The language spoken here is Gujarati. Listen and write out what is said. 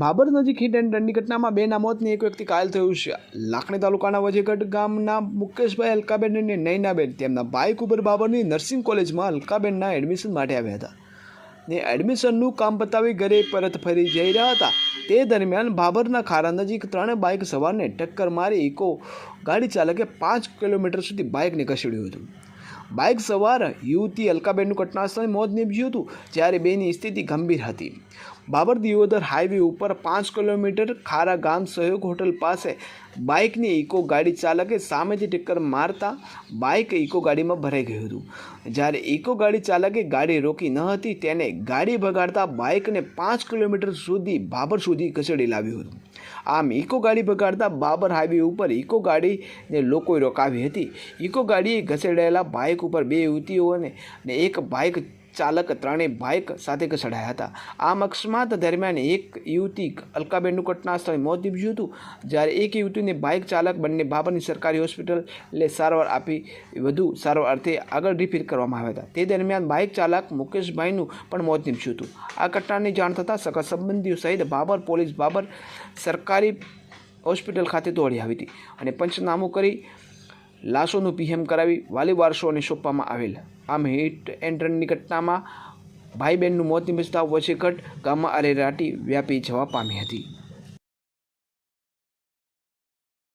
બાબર નજીક હિટ એન્ડ રનની ઘટનામાં બેના મોતની એક વ્યક્તિ ઘાયલ થયું છે. લાખણી તાલુકાના વજેગઢ ગામના મુકેશભાઈ અલકાબેન અને નૈનાબેન તેમના બાઇક ઉપર બાબરની નર્સિંગ કોલેજમાં અલકાબેનના એડમિશન માટે આવ્યા હતા. ને એડમિશનનું કામ પતાવી ઘરે પરત ફરી જઈ રહ્યા હતા. તે દરમિયાન બાબરના ખારા નજીક ત્રણ બાઇક સવારને ટક્કર મારી ઇકો ગાડી ચાલકે પાંચ કિલોમીટર સુધી બાઇકને ઘસેડ્યું હતું. બાઇક સવાર યુવતી અલકાબેનનું ઘટનાસ્થળે મોત નીપજ્યું હતું, જ્યારે બેની સ્થિતિ ગંભીર હતી. બાબર દિયોદર હાઈવે ઉપર પાંચ કિલોમીટર ખારા ગામ સહયોગ હોટલ પાસે બાઇકની ઇકો ગાડી ચાલકે સામેથી ટક્કર મારતા બાઇક ઇકો ગાડીમાં ભરાઈ ગયું હતું. જ્યારે ઇકો ગાડી ચાલકે ગાડી રોકી ન હતી તેને ગાડી ભગાડતા બાઇકને પાંચ કિલોમીટર સુધી બાબર સુધી ખસેડી લાવ્યું હતું. આમ ઇકો ગાડી ભગાડતા બાબર હાઈવે ઉપર ઇકો ગાડીને લોકોએ રોકાવી હતી. ઇકો ગાડીએ ઘસેડાયેલા બાઇક ઉપર બે યુવતીઓને ને એક બાઇક ચાલક ત્રણેય બાઇક સાથે ઘસડાયા હતા. આમ અકસ્માત દરમિયાન એક યુવતી અલકાબેનનું ઘટના સ્થળે મોત નીપજ્યું હતું. જ્યારે એક યુવતીને બાઇક ચાલક બંને બાબરની સરકારી હોસ્પિટલે સારવાર આપી. વધુ સારવાર અર્થે આગળ રિફિલ કરવામાં આવ્યા હતા. તે દરમિયાન બાઇક ચાલક મુકેશભાઈનું પણ મોત નીપજ્યું હતું. આ ઘટનાની જાણ થતાં સગા સંબંધીઓ સહિત બાબર પોલીસ બાબર સરકારી હોસ્પિટલ ખાતે દોડી આવી હતી અને પંચનામું કરી લાશોનું પીએમ કરાવી વાલી વારસોને સોંપવામાં આવેલ. આમ હિટ એન્ડ ઘટનામાં ભાઈ બહેનનું મોત નિપજતા વચ્ચેઘટ ગામમાં અરેરાટી વ્યાપી જવા પામી હતી.